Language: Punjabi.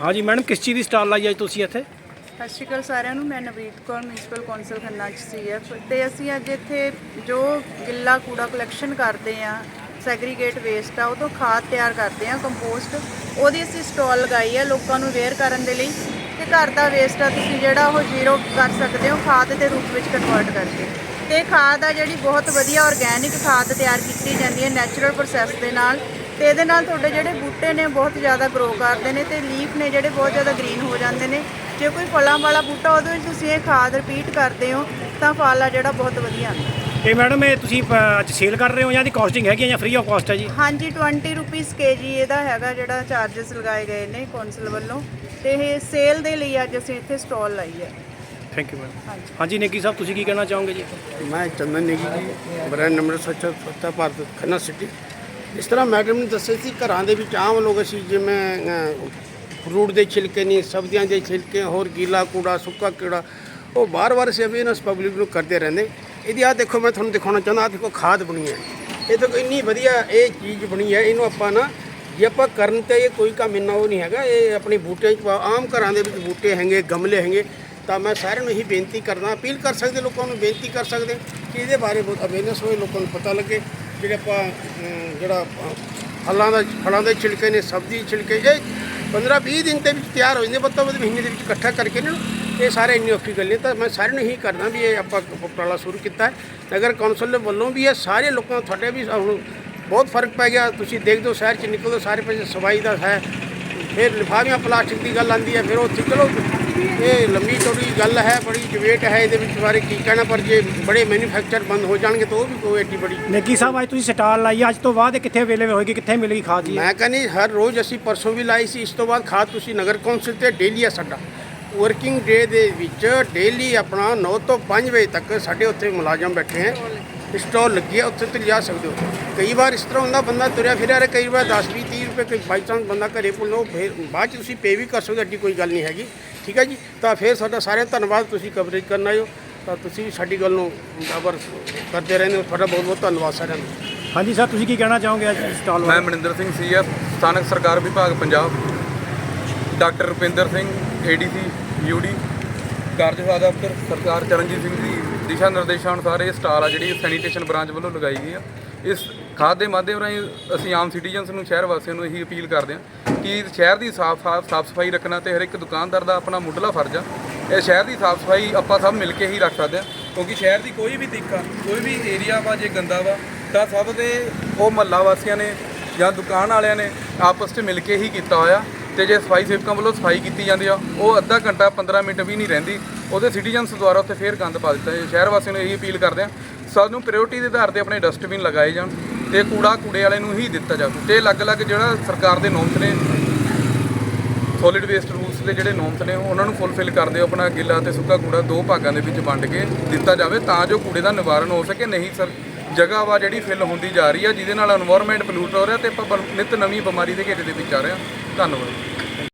ਹਾਂਜੀ, ਮੈਡਮ, ਕਿਸ ਚੀਜ਼ ਦੀ ਸਟਾਲ ਲਾਈ ਅੱਜ ਤੁਸੀਂ ਇੱਥੇ? ਸਤਿ ਸ਼੍ਰੀ ਅਕਾਲ ਸਾਰਿਆਂ ਨੂੰ, ਮੈਂ ਨਵੀਤ ਕੌਰ ਮਿਊਨਿਸਪਲ ਕੌਂਸਲ ਖੰਨਾ ਚ ਸੀਐਫ ਤੇ ਅਸੀਂ ਅੱਜ ਇੱਥੇ ਜੋ ਗਿੱਲਾ ਕੂੜਾ ਕਲੈਕਸ਼ਨ ਕਰਦੇ ਆ ਸੈਗਰੀਗੇਟ ਵੇਸਟ ਆ, ਉਹ ਤੋਂ ਖਾਦ ਤਿਆਰ ਕਰਦੇ ਆ ਕੰਪੋਸਟ ਉਹਦੀ ਅਸੀਂ ਸਟਾਲ ਲਗਾਈ ਆ ਲੋਕਾਂ ਨੂੰ ਅਵੇਅਰ ਕਰਨ ਦੇ ਲਈ ਕਿ ਘਰ ਦਾ ਵੇਸਟ ਆ, ਤੁਸੀਂ ਜਿਹੜਾ ਉਹ ਜ਼ੀਰੋ ਕਰ ਸਕਦੇ ਹੋ ਖਾਦ ਦੇ ਰੂਪ ਵਿੱਚ ਕਨਵਰਟ ਕਰਕੇ। ਤੇ ਖਾਦ ਆ ਜਿਹੜੀ ਬਹੁਤ ਵਧੀਆ ਆਰਗੈਨਿਕ ਖਾਦ ਤਿਆਰ ਕੀਤੀ ਜਾਂਦੀ ਹੈ ਨੈਚੁਰਲ ਪ੍ਰੋਸੈਸ ਦੇ ਨਾਲ। ਤੇ ਇਹਦੇ ਨਾਲ ਤੁਹਾਡੇ ਜਿਹੜੇ ਬੂਟੇ ਨੇ ਬਹੁਤ ਜ਼ਿਆਦਾ ਗਰੋ ਕਰਦੇ ਨੇ ਤੇ ਲੀਫ ਨੇ ਜਿਹੜੇ ਬਹੁਤ ਜ਼ਿਆਦਾ ਗ੍ਰੀਨ ਹੋ ਜਾਂਦੇ ਨੇ। ਜੇ ਕੋਈ ਫਲਾਂ ਵਾਲਾ ਬੂਟਾ ਉਹਦੇ ਵਿੱਚ ਤੁਸੀਂ ਇਹ ਖਾਦ ਰਿਪੀਟ ਕਰਦੇ ਹੋ ਤਾਂ ਫਲ ਆ ਜਿਹੜਾ ਬਹੁਤ ਵਧੀਆ ਆਉਂਦਾ। ਇਹ ਮੈਡਮ ਇਹ ਤੁਸੀਂ ਅੱਜ ਸੇਲ ਕਰ ਰਹੇ ਹੋ ਜਾਂ ਇਹਦੀ ਕਾਸਟਿੰਗ ਹੈਗੀ ਹੈ ਜਾਂ ਫ੍ਰੀ ਆਫ ਕਾਸਟ ਹੈ ਜੀ? ਹਾਂਜੀ 20 ਰੁਪੀਸ ਕੇਜੀ ਇਹਦਾ ਹੈਗਾ ਜਿਹੜਾ ਚਾਰजेस ਲਗਾਏ ਗਏ ਨੇ ਕੌਂਸਲ ਵੱਲੋਂ। ਤੇ ਇਹ ਸੇਲ ਦੇ ਲਈ ਅੱਜ ਅਸੀਂ ਇੱਥੇ ਸਟਾਲ ਲਾਈ ਹੈ। ਥੈਂਕ ਯੂ ਮੈਡਮ ਹਾਂਜੀ। ਨੇਕੀ ਸਾਹਿਬ ਤੁਸੀਂ ਕੀ ਕਹਿਣਾ ਚਾਹੋਗੇ ਜੀ? ਮੈਂ ਚੰਦਨ ਨੇਗੀ ਜੀ ਬ੍ਰਾਂਡ ਨੰਬਰ ਸੱਚਾ ਸੱਤਾ ਭਾਰਤ ਖੰਨਾ ਸਿਟੀ ਇਸ ਤਰ੍ਹਾਂ ਮੈਡਮ ਨੇ ਦੱਸਿਆ ਸੀ, ਘਰਾਂ ਦੇ ਵਿੱਚ ਆਮ ਲੋਕ ਅਸੀਂ ਜਿਵੇਂ ਫਰੂਟ ਦੇ ਛਿਲਕੇ ਨਹੀਂ, ਸਬਜ਼ੀਆਂ ਦੇ ਛਿਲਕੇ, ਹੋਰ ਗੀਲਾ ਕੂੜਾ, ਸੁੱਕਾ ਕੀੜਾ, ਉਹ ਬਾਰ-ਬਾਰ ਅਸੀਂ ਅਵੇਅਰਨੈਸ ਪਬਲਿਕ ਨੂੰ ਕਰਦੇ ਰਹਿੰਦੇ। ਇਹਦੀ ਆ ਦੇਖੋ, ਮੈਂ ਤੁਹਾਨੂੰ ਦਿਖਾਉਣਾ ਚਾਹੁੰਦਾ, ਆਹ ਦੇਖੋ ਖਾਦ ਬਣੀ ਹੈ। ਇਹ ਦੇਖੋ ਇੰਨੀ ਵਧੀਆ ਇਹ ਚੀਜ਼ ਬਣੀ ਹੈ, ਇਹਨੂੰ ਆਪਾਂ ਨਾ, ਜੇ ਆਪਾਂ ਕਰਨ ਤੇ ਇਹ ਕੋਈ ਕੰਮ ਇੰਨਾ ਉਹ ਨਹੀਂ ਹੈਗਾ, ਇਹ ਆਪਣੇ ਬੂਟਿਆਂ 'ਚ ਪਾ- ਆਮ ਘਰਾਂ ਦੇ ਵਿੱਚ ਬੂਟੇ ਹੈਗੇ, ਗਮਲੇ ਹੈਗੇ, ਤਾਂ ਮੈਂ ਸਾਰਿਆਂ ਨੂੰ ਇਹੀ ਬੇਨਤੀ ਕਰਦਾ, ਅਪੀਲ ਕਰ ਸਕਦੇ ਲੋਕਾਂ ਨੂੰ, ਬੇਨਤੀ ਕਰ ਸਕਦੇ ਕਿ ਇਹਦੇ ਬਾਰੇ ਬਹੁਤ ਅਵੇਅਰਨੈਸ ਹੋਏ, ਲੋਕਾਂ ਨੂੰ ਪਤਾ ਲੱਗੇ। ਜਿਹੜੇ ਆਪਾਂ ਜਿਹੜਾ, ਫਲਾਂ ਦਾ, ਫਲਾਂ ਦੇ ਛਿਲਕੇ ਨੇ, ਸਬਜ਼ੀ ਛਿਲਕੇ, ਇਹ 15 20 ਦਿਨ ਦੇ ਵਿੱਚ ਤਿਆਰ ਹੋ ਜਾਂਦੇ ਵੱਧ ਤੋਂ ਵੱਧ ਮਹੀਨੇ ਦੇ ਵਿੱਚ ਇਕੱਠਾ ਕਰਕੇ ਨਾ, ਇਹ ਸਾਰੇ ਇੰਨੀ ਔਖੀ ਗੱਲ ਨਹੀਂ। ਤਾਂ ਮੈਂ ਸਾਰਿਆਂ ਨੂੰ ਇਹੀ ਕਰਨਾ ਵੀ ਇਹ ਆਪਾਂ ਉਪਰਾਲਾ ਸ਼ੁਰੂ ਕੀਤਾ। ਹੈ ਨਗਰ ਕੌਂਸਲ ਦੇ ਵੱਲੋਂ ਵੀ ਇਹ ਸਾਰੇ ਲੋਕਾਂ ਤੁਹਾਡੇ ਵੀ ਹੁਣ ਬਹੁਤ ਫ਼ਰਕ ਪੈ ਗਿਆ। ਤੁਸੀਂ ਦੇਖਦੇ ਹੋ ਸ਼ਹਿਰ ਚ ਨਿਕਲਦੇ ਹੋ, ਸਾਰੇ ਪਾਸੇ ਸਫ਼ਾਈ ਦਾ ਹੈ। ਫਿਰ ਲਿਫਾਵਿਆਂ ਪਲਾਸਟਿਕ ਦੀ ਗੱਲ ਆਉਂਦੀ ਹੈ, ਫਿਰ ਉਹ ਚਲੋ ਇਹ ਲੰਮੀ ਚੌੜੀ ਗੱਲ ਹੈ ਬੜੀ ਡਿਬੇਟ ਹੈ ਇਹਦੇ ਵਿੱਚ ਬਾਰੇ ਕੀ ਕਹਿਣਾ ਪਰ ਜੇ ਬੜੇ ਮੈਨੂਫੈਕਚਰ ਬੰਦ ਹੋ ਜਾਣਗੇ ਤਾਂ ਉਹ ਵੀ ਕੋਈ ਐਡੀ ਬੜੀ ਨੇਕੀ ਸਾਹਿਬ ਅੱਜ ਤੁਸੀਂ ਸਟਾਲ ਲਾਈ ਅੱਜ ਤੋਂ ਬਾਅਦ ਇਹ ਕਿੱਥੇ ਅਵੇਲੇਬਲ ਹੋਏਗੀ ਕਿੱਥੇ ਮਿਲੇਗੀ ਖਾਦ ਜੀ ਮੈਂ ਕਹਿੰਦੀ ਹਰ ਰੋਜ਼ ਅਸੀਂ ਪਰਸੋਂ ਵੀ ਲਾਈ ਸੀ ਇਸ ਤੋਂ ਬਾਅਦ ਖਾਦ ਤੁਸੀਂ ਨਗਰ ਕੌਂਸਲ ਤੇ ਡੇਲੀ ਆ ਸਾਡਾ। ਵਰਕਿੰਗ ਡੇ ਦੇ ਵਿੱਚ ਡੇਲੀ ਆਪਣਾ 9 ਤੋਂ 5 ਵਜੇ ਤੱਕ ਸਾਡੇ ਉੱਥੇ ਮੁਲਾਜ਼ਮ ਬੈਠੇ ਹੈ। ਸਟਾਲ ਲੱਗੀ ਹੈ ਉੱਥੇ ਤੁਸੀਂ ਜਾ ਸਕਦੇ ਹੋ। ਕਈ ਵਾਰ ਇਸ ਤਰ੍ਹਾਂ ਹੁੰਦਾ ਬੰਦਾ ਤੁਰਿਆ ਫਿਰਿਆ ਰਿਹਾ ਕਈ ਵਾਰ 10 20 30 ਰੁਪਏ ਕੋਈ ਬਾਈ ਚਾਂਸ ਬੰਦਾ ਘਰੇ ਭੁੱਲ ਫਿਰ ਬਾਅਦ ਚ ਤੁਸੀਂ ਪੇ ਵੀ ਕਰ ਸਕਦੇ ਹੋ ਐਡੀ ਕੋਈ ਗੱਲ ਨਹੀਂ ਹੈਗੀ। ਠੀਕ ਹੈ ਜੀ? ਤਾਂ ਫਿਰ ਸਾਡਾ ਸਾਰਿਆਂ ਦਾ ਧੰਨਵਾਦ ਤੁਸੀਂ ਕਵਰੇਜ ਕਰਨ ਹੋ। ਤਾਂ ਤੁਸੀਂ ਵੀ ਸਾਡੀ ਗੱਲ ਨੂੰ ਬਰਾਬਰ ਕਰਦੇ ਰਹਿੰਦੇ ਹੋ। ਤੁਹਾਡਾ ਬਹੁਤ ਬਹੁਤ ਧੰਨਵਾਦ ਸਾਰਿਆਂ ਦਾ। ਹਾਂਜੀ ਸਰ ਤੁਸੀਂ ਕੀ ਕਹਿਣਾ ਚਾਹੋਗੇ ਅੱਜ ਸਟਾਲ ਮੈਂ ਮਨਿੰਦਰ ਸਿੰਘ ਸੀਐਫ ਸਥਾਨਕ ਸਰਕਾਰ ਵਿਭਾਗ Punjab. Doctor Rupinder Singh ADC UD ਕਾਰਜਸਾਧਕ ਦਫ਼ਤਰ ਸਰਕਾਰ ਚਰਨਜੀਤ ਸਿੰਘ ਦੀ ਦਿਸ਼ਾ ਨਿਰਦੇਸ਼ਾਂ ਅਨੁਸਾਰ ਇਹ ਸਟਾਲ ਆ ਜਿਹੜੀ ਸੈਨੀਟੇਸ਼ਨ ਬ੍ਰਾਂਚ ਵੱਲੋਂ ਲਗਾਈ ਗਈ ਆ। ਇਸ ਖਾਦ ਦੇ ਮਾਧਿਅਮ ਰਾਹੀਂ ਅਸੀਂ ਆਮ ਸਿਟੀਜ਼ਨਸ ਨੂੰ, ਸ਼ਹਿਰ ਵਾਸੀਆਂ ਨੂੰ ਇਹੀ ਅਪੀਲ ਕਰਦੇ ਹਾਂ ਕਿ ਸ਼ਹਿਰ ਦੀ ਸਾਫ਼ ਸਾਫ਼ ਸਾਫ਼ ਸਫ਼ਾਈ ਰੱਖਣਾ ਤੇ ਹਰ ਇੱਕ ਦੁਕਾਨਦਾਰ ਦਾ ਆਪਣਾ ਮੁੱਢਲਾ ਫਰਜ਼ ਆ। ਇਹ ਸ਼ਹਿਰ ਦੀ ਸਾਫ਼ ਸਫ਼ਾਈ ਆਪਾਂ ਸਭ ਮਿਲ ਕੇ ਹੀ ਰੱਖ ਸਕਦੇ ਹਾਂ, ਕਿਉਂਕਿ ਸ਼ਹਿਰ ਦੀ ਕੋਈ ਵੀ ਦਿੱਕਤ, ਕੋਈ ਵੀ ਏਰੀਆ ਵਾ ਜੇ ਗੰਦਾ ਵਾ, ਤਾਂ ਸਭ ਦੇ ਉਹ ਮਹੱਲਾ ਵਾਸੀਆਂ ਨੇ ਜਾਂ ਦੁਕਾਨ ਵਾਲਿਆਂ ਨੇ ਆਪਸ 'ਚ ਮਿਲ ਕੇ ਹੀ ਕੀਤਾ ਹੋਇਆ ਤੇ ਜੇ ਸਫ਼ਾਈ ਸੇਵਕਾਂ ਵੱਲੋਂ ਸਫ਼ਾਈ ਕੀਤੀ ਜਾਂਦੀ ਆ, ਉਹ ਅੱਧਾ ਘੰਟਾ 15 ਮਿੰਟ ਵੀ ਨਹੀਂ ਰਹਿੰਦੀ। ਉਹਦੇ ਸਿਟੀਜ਼ਨਸ ਦੁਆਰਾ ਉੱਥੇ ਫੇਰ ਗੰਦ ਪਾ ਦਿੱਤਾ ਹੈ ਸ਼ਹਿਰ ਵਾਸੀਆਂ ਨੂੰ ਇਹੀ ਅਪੀਲ ਕਰਦੇ ਆ ਸਾਨੂੰ ਪ੍ਰਾਇੋਰਟੀ ਦੇ ਆਧਾਰ ਤੇ ਆਪਣੇ ਡਸਟਬਿਨ ਲਗਾਏ ਜਾਣ। ਤੇ ਕੂੜਾ ਕੂੜੇ ਵਾਲੇ ਨੂੰ ਹੀ ਦਿੱਤਾ ਜਾਵੇ ਤੇ ਅਲੱਗ-ਅਲੱਗ ਜਿਹੜਾ ਸਰਕਾਰ ਦੇ ਨੋਮਸ ਨੇ ਸੋਲਿਡ ਵੇਸਟ ਰੂਲਸ ਦੇ ਜਿਹੜੇ ਨੋਮਸ ਨੇ, ਉਹਨਾਂ ਨੂੰ ਫੁੱਲਫਿਲ ਕਰਦੇ ਹੋ ਆਪਣਾ ਗਿੱਲਾ ਤੇ ਸੁੱਕਾ ਕੂੜਾ ਦੋ ਭਾਗਾਂ ਦੇ ਵਿੱਚ ਵੰਡ ਕੇ ਦਿੱਤਾ ਜਾਵੇ ਤਾਂ ਜੋ ਕੂੜੇ ਦਾ ਨਿਵਾਰਨ ਹੋ ਸਕੇ। ਨਹੀਂ ਸਰ ਜਗ੍ਹਾ ਵਾ ਜਿਹੜੀ ਫਿਲ ਹੁੰਦੀ ਜਾ ਰਹੀ ਆ, ਜਿਹਦੇ ਨਾਲ এনवायरमेंट ਪੋਲੂਟ ਹੋ ਰਿਹਾ ਤੇ ਆਪਾਂ ਨਿਤ ਨਵੀਂ ਬਿਮਾਰੀ ਦੇ ਘੇਰੇ ਦੇ ਵਿੱਚ ਆ ਰਹੇ ਹਾਂ ਧੰਨਵਾਦ।